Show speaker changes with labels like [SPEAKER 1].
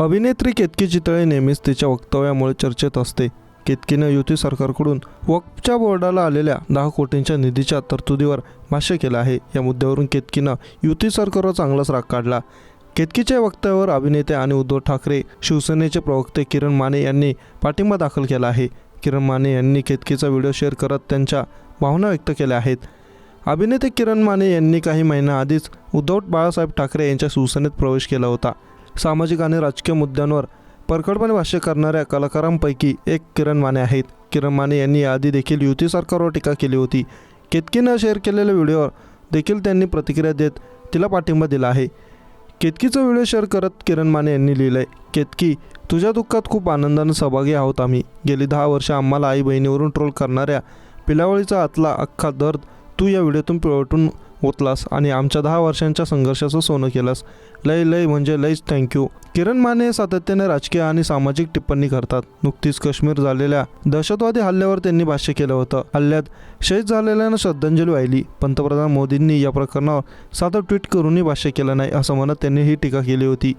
[SPEAKER 1] अभिनेत्री केतकी चितळे नेहमीच तिच्या वक्तव्यामुळे चर्चेत असते. केतकीनं युती सरकारकडून वक्फच्या बोर्डाला आलेल्या दहा कोटींच्या निधीच्या तरतुदीवर भाष्य केलं आहे. या मुद्द्यावरून केतकीनं युती सरकारवर चांगलाच राग काढला. केतकीच्या वक्तव्यावर अभिनेते आणि उद्धव ठाकरे शिवसेनेचे प्रवक्ते किरण माने यांनी पाठिंबा दाखल केला आहे. किरण माने यांनी केतकीचा व्हिडिओ शेअर करत त्यांच्या भावना व्यक्त केल्या आहेत. अभिनेते किरण माने यांनी काही महिन्याआधीच उद्धव बाळासाहेब ठाकरे यांच्या शिवसेनेत प्रवेश केला होता. सामाजिक आणि राजकीय मुद्द्यांवर परखडपणे भाष्य करणाऱ्या कलाकारांपैकी एक किरण माने आहेत. किरण माने यांनी याआधी देखील युती सरकारवर टीका केली होती. केतकीनं शेअर केलेल्या व्हिडिओवर देखील त्यांनी प्रतिक्रिया देत तिला पाठिंबा दिला आहे. केतकीचा व्हिडिओ शेअर करत किरण माने यांनी लिहिलंय केतकी? तुझ्या दुःखात खूप आनंदाने सहभागी आहोत आम्ही. गेली दहा वर्ष आम्हाला आई बहिणीवरून ट्रोल करणाऱ्या पिलावळीचा आतला अख्खा दर्द तू या व्हिडिओतून पिळवटून ओतलास आणि आमच्या दहा वर्षांच्या संघर्षाचं सोनं केलास. लय लय म्हणजे लयच थँक्यू किरण माने सातत्याने राजकीय आणि सामाजिक टिप्पणी करतात. नुकतीच काश्मीर झालेल्या दहशतवादी हल्ल्यावर त्यांनी भाष्य केलं होतं. हल्ल्यात शहीद झालेल्यांना श्रद्धांजली वाहिली. पंतप्रधान मोदींनी या प्रकरणावर साधं ट्विट करूनही भाष्य केलं नाही असं म्हणत त्यांनी ही टीका केली होती.